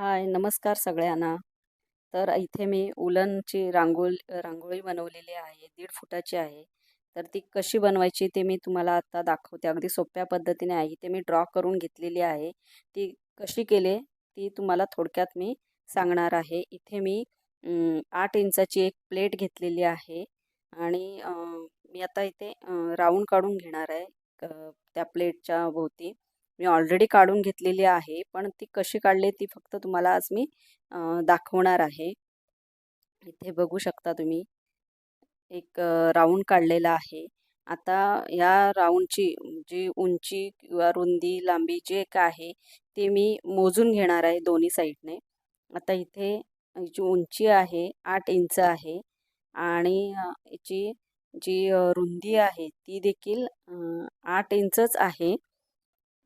हाय, नमस्कार सगळ्यांना. तर इथे मी उलनची रांगोळी रांगोळी बनवलेली आहे. दीड फुटाची आहे. तर ती कशी बनवायची ते मी तुम्हाला आता दाखवते. अगदी सोप्या पद्धतीने आहे. ते मी ड्रॉ करून घेतलेली आहे. ती कशी केले ती तुम्हाला थोडक्यात मी सांगणार आहे. इथे मी आठ इंचाची एक प्लेट घेतलेली आहे आणि मी आता इथे राऊंड काढून घेणार आहे त्या प्लेटच्या भोवती. मी ऑलरेडी काढून घेतलेली आहे, पण ती कशी काढली ती फक्त तुम्हाला आज मी दाखवणार आहे. इथे बघू शकता तुम्ही एक राऊंड काढलेला आहे. आता या राऊंडची जी उंची किंवा रुंदी, लांबी जे काय आहे ते मी मोजून घेणार आहे दोन्ही साईडने. आता इथे जी उंची आहे आठ इंच आहे आणि याची जी रुंदी आहे ती देखील आठ इंचच आहे.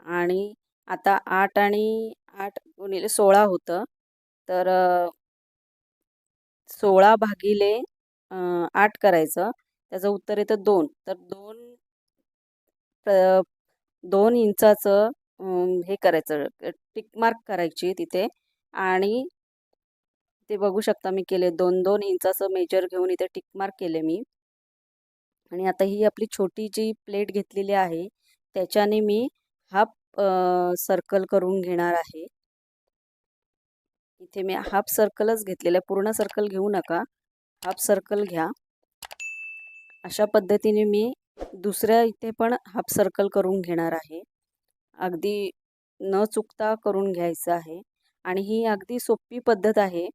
आणि आता आठ आणि आठ गुणिले 16 होतं. तर सोळा भागिले आठ करायचं. त्याचं उत्तर येतं दोन तर दोन दोन इंचाचं हे करायचं टिक मार्क करायची तिथे आणि ते बघू शकता मी केले 2-2 इंचाचं मेजर घेऊन इथे टिक मार्क केले मी. आणि आता ही आपली छोटी जी प्लेट घेतलेली आहे त्याच्याने मी हाफ सर्कल करून घेणार आहे. इथे मी हाफ सर्कलच घेतलेला आहे. पूर्ण सर्कल घेऊ नका. हाफ सर्कल घ्या. अशा पद्धतीने मी दुसऱ्या इथे पण हाफ सर्कल करून घेणार आहे. अगदी न चुकता करून घ्यायचं आहे आणि ही अगदी सोपी पद्धत आहे.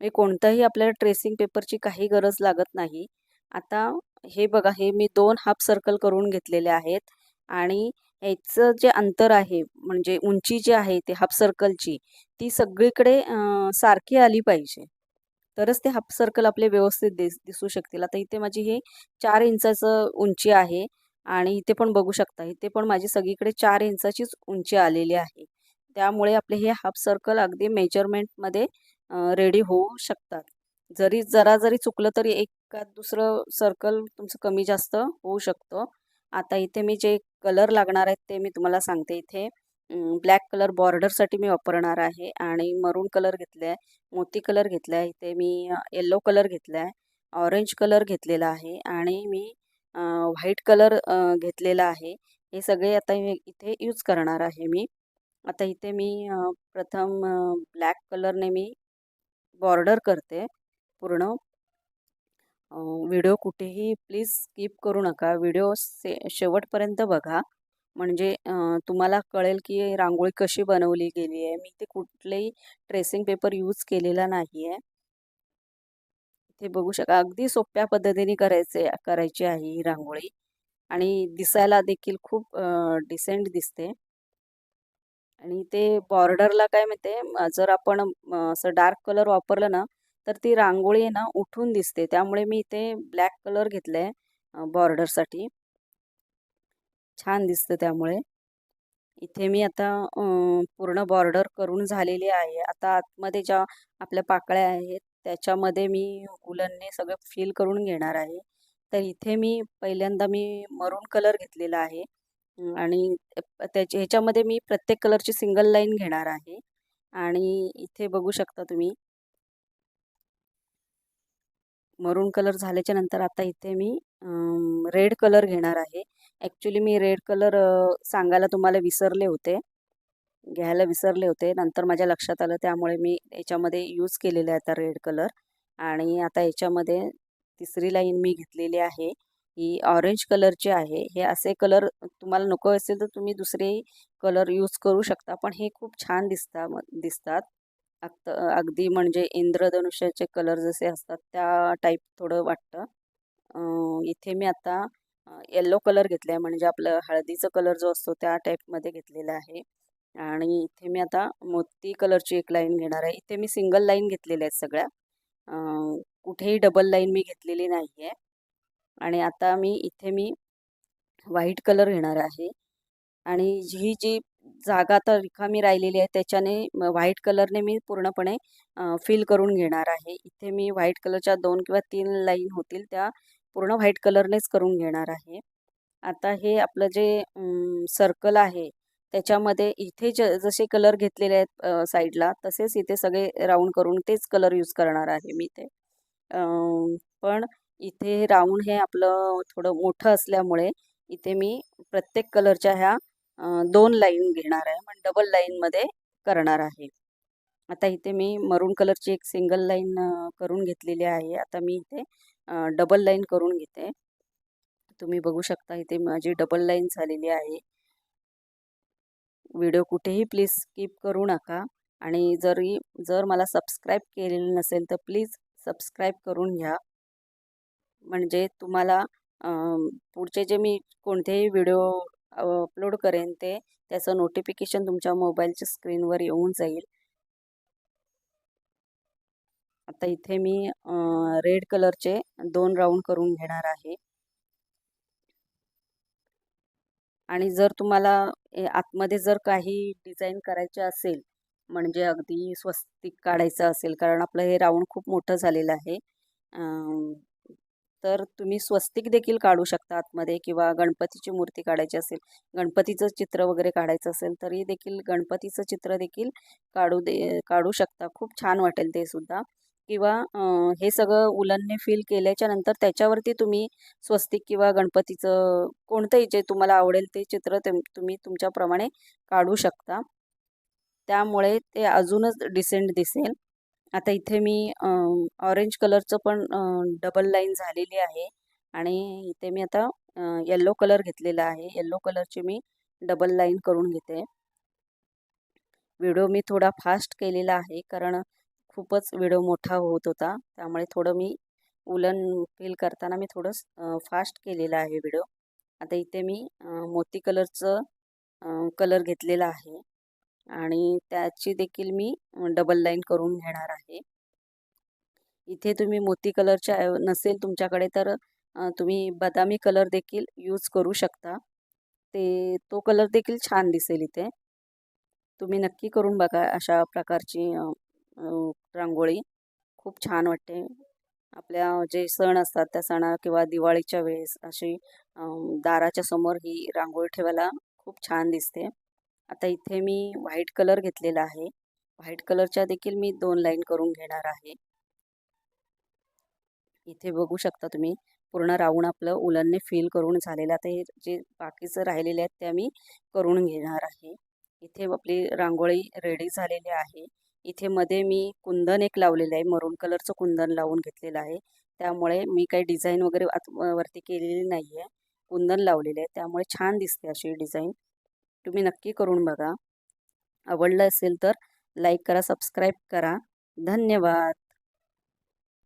मी कोणताही आपल्याला ट्रेसिंग पेपरची काही गरज लागत नाही. आता हे बघा हे मी दोन हाफ सर्कल करून घेतलेले आहेत आणि ह्याचं जे अंतर आहे म्हणजे उंची जी आहे ते हाफ सर्कलची ती सगळीकडे सारखी आली पाहिजे. तरच ते हाफ सर्कल आपले व्यवस्थित दिस दिसू शकतील. आता इथे माझी हे चार इंचाचं उंची आहे आणि इथे पण बघू शकता इथे पण माझी सगळीकडे चार इंचाचीच उंची आलेली आहे. त्यामुळे आपले हे हाफ सर्कल अगदी मेजरमेंटमध्ये रेडी होऊ शकतात. जरी जरा जरी चुकलं तरी एकात दुसरं सर्कल तुमचं कमी जास्त होऊ शकतं. आता इथे मी जे कलर लागणार आहेत ते मी तुम्हाला सांगते इथे. ब्लॅक कलर बॉर्डरसाठी मी वापरणार आहे आणि मरून कलर घेतला आहे मोती कलर घेतला आहे इथे मी येल्लो कलर घेतला आहे ऑरेंज कलर घेतलेला आहे आणि मी व्हाईट कलर घेतलेला आहे. हे सगळे आता इथे यूज करणार आहे मी. आता इथे मी प्रथम ब्लॅक कलरने मी बॉर्डर करते पूर्ण. व्हिडिओ कुठेही प्लीज स्किप करू नका. व्हिडिओ से शेवटपर्यंत बघा. म्हणजे तुम्हाला कळेल की रांगोळी कशी बनवली गेली आहे. मी ते कुठलेही ट्रेसिंग पेपर यूज केलेला नाही आहे इथे बघू शका अगदी सोप्या पद्धतीने करायचे करायची आहे ही रांगोळी. आणि दिसायला देखील खूप डिसेंट दिसते. आणि ते बॉर्डरला काय माहिती जर आपण असं डार्क कलर वापरलं ना तर ती रांगोळी आहे ना उठून दिसते. त्यामुळे मी इथे ब्लॅक कलर घेतलं आहे बॉर्डरसाठी. छान दिसतं त्यामुळे. इथे मी आता पूर्ण बॉर्डर करून झालेली आहे. आता आतमध्ये ज्या आपल्या पाकळ्या आहेत त्याच्यामध्ये मी उलनने सगळं फिल करून घेणार आहे. तर इथे मी पहिल्यांदा मी मरून कलर घेतलेला आहे. आणि त्याच्या ह्याच्यामध्ये मी प्रत्येक कलरची सिंगल लाईन घेणार आहे. आणि इथे बघू शकता तुम्ही मरून कलर झाल्याच्यानंतर आता इथे मी रेड कलर घेणार आहे. ॲक्च्युली मी रेड कलर सांगायला तुम्हाला विसरले होते. घ्यायला विसरले होते. नंतर माझ्या लक्षात आलं त्यामुळे मी याच्यामध्ये यूज केलेले आहे आता रेड कलर आणि आता याच्यामध्ये तिसरी लाईन मी घेतलेली आहे. ही ऑरेंज कलरची आहे हे असे कलर तुम्हाला नको असेल तर तुम्ही दुसरे कलर यूज करू शकता. पण हे खूप छान दिसता दिसतात. अगद अगदी म्हणजे इंद्रधनुष्याचे कलर जसे असतात त्या टाईप थोडं वाटतं. इथे मी आता येल्लो कलर घेतला आहे म्हणजे आपलं हळदीचा कलर जो असतो त्या टाईपमध्ये घेतलेला आहे. आणि इथे मी आता मोती कलरची एक लाईन घेणार आहे. इथे मी सिंगल लाईन घेतलेल्या आहेत सगळ्या. कुठेही डबल लाईन मी घेतलेली नाही आहे आणि आता मी इथे मी व्हाईट कलर घेणार आहे. आणि ही जी जागा तर रिकामी राहिलेली आहे. त्याच्याने व्हाईट कलरने मी पूर्णपणे फिल करून घेणार आहे. इथे मी व्हाईट कलरच्या दोन किंवा तीन लाईन होतील त्या पूर्ण व्हाईट कलरनेच करून घेणार आहे. आता हे आपलं जे सर्कल आहे त्याच्यामध्ये इथे ज जसे कलर घेतलेले आहेत साईडला तसेच इथे सगळे राऊंड करून तेच कलर यूज करणार आहे मी ते पण इथे राऊंड हे आपलं थोडं मोठं असल्यामुळे इथे मी प्रत्येक कलरच्या ह्या दोन लाईन घेणार आहे. पण डबल लाईनमध्ये करणार आहे. आता इथे मी मरून कलरची एक सिंगल लाईन करून घेतलेली आहे. आता मी इथे डबल लाईन करून घेते. तुम्ही बघू शकता इथे माझी डबल लाईन झालेली आहे. व्हिडिओ कुठेही प्लीज स्किप करू नका. आणि जरी जर मला सबस्क्राईब केलेलं नसेल तर प्लीज सबस्क्राईब करून घ्या. म्हणजे तुम्हाला पुढचे जे मी कोणतेही व्हिडिओ अपलोड करेन ते. त्याचं नोटिफिकेशन तुमच्या मोबाईलच्या स्क्रीनवर येऊन जाईल. आता इथे मी रेड कलरचे दोन राऊंड करून घेणार आहे. आणि जर तुम्हाला ए, आतमध्ये जर काही डिझाईन करायचे असेल म्हणजे अगदी स्वस्तिक काढायचं असेल कारण आपलं हे राऊंड खूप मोठं झालेलं आहे. तर तुम्ही स्वस्तिक देखील काढू शकता आतमध्ये किंवा गणपतीची मूर्ती काढायची असेल गणपतीचं चित्र वगैरे काढायचं असेल तरी देखील गणपतीचं चित्र देखील काढू दे काढू शकता. खूप छान वाटेल ते सुद्धा. किंवा हे सगळं उलनने फिल केल्याच्यानंतर त्याच्यावरती तुम्ही स्वस्तिक किंवा गणपतीचं कोणतंही जे तुम्हाला आवडेल ते चित्र ते तुम्ही तुमच्याप्रमाणे काढू शकता. त्यामुळे ते अजूनच डिसेंट दिसेल. आता इथे मी ऑरेंज कलरचं पण डबल लाईन झालेली आहे आणि इथे मी आता येल्लो कलर घेतलेला आहे. येल्लो कलरची मी डबल लाईन करून घेते. व्हिडिओ मी थोडा फास्ट केलेला आहे कारण खूपच व्हिडिओ मोठा होत होता. त्यामुळे थोडं मी उलन फील करताना मी थोडं फास्ट केलेलं आहे व्हिडिओ आता इथे मी मोती कलरचं कलर घेतलेला आहे. आणि त्याची देखील मी डबल लाईन करून घेणार आहे. इथे तुम्ही मोती कलरच्या नसेल तुमच्याकडे तर तुम्ही बदामी कलर देखील यूज करू शकता. ते तो कलर देखील छान दिसेल इथे. तुम्ही नक्की करून बघा अशा प्रकारची रांगोळी. खूप छान वाटते. आपल्या जे सण असतात त्या सणा किंवा दिवाळीच्या वेळेस अशी दाराच्या समोर ही रांगोळी ठेवायला खूप छान दिसते. आता इथे मी व्हाईट कलर घेतलेला आहे. व्हाईट कलरच्या देखील मी दोन लाईन करून घेणार आहे. इथे बघू शकता तुम्ही पूर्ण राऊंड आपलं उलनने फिल करून झालेलं आता हे जे बाकीचं राहिलेले आहेत ते मी करून घेणार आहे. इथे आपली रांगोळी रेडी झालेली आहे. इथे मध्ये मी कुंदन एक लावलेलं आहे. मरून कलरचं कुंदन लावून घेतलेलं आहे. त्यामुळे मी काही डिझाईन वगैरे वरती केलेली नाही आहे कुंदन लावलेले आहे. त्यामुळे छान दिसते अशी डिझाईन तुम्ही नक्की करून बघा. आवडलं असेल तर लाईक करा सबस्क्राईब करा. धन्यवाद.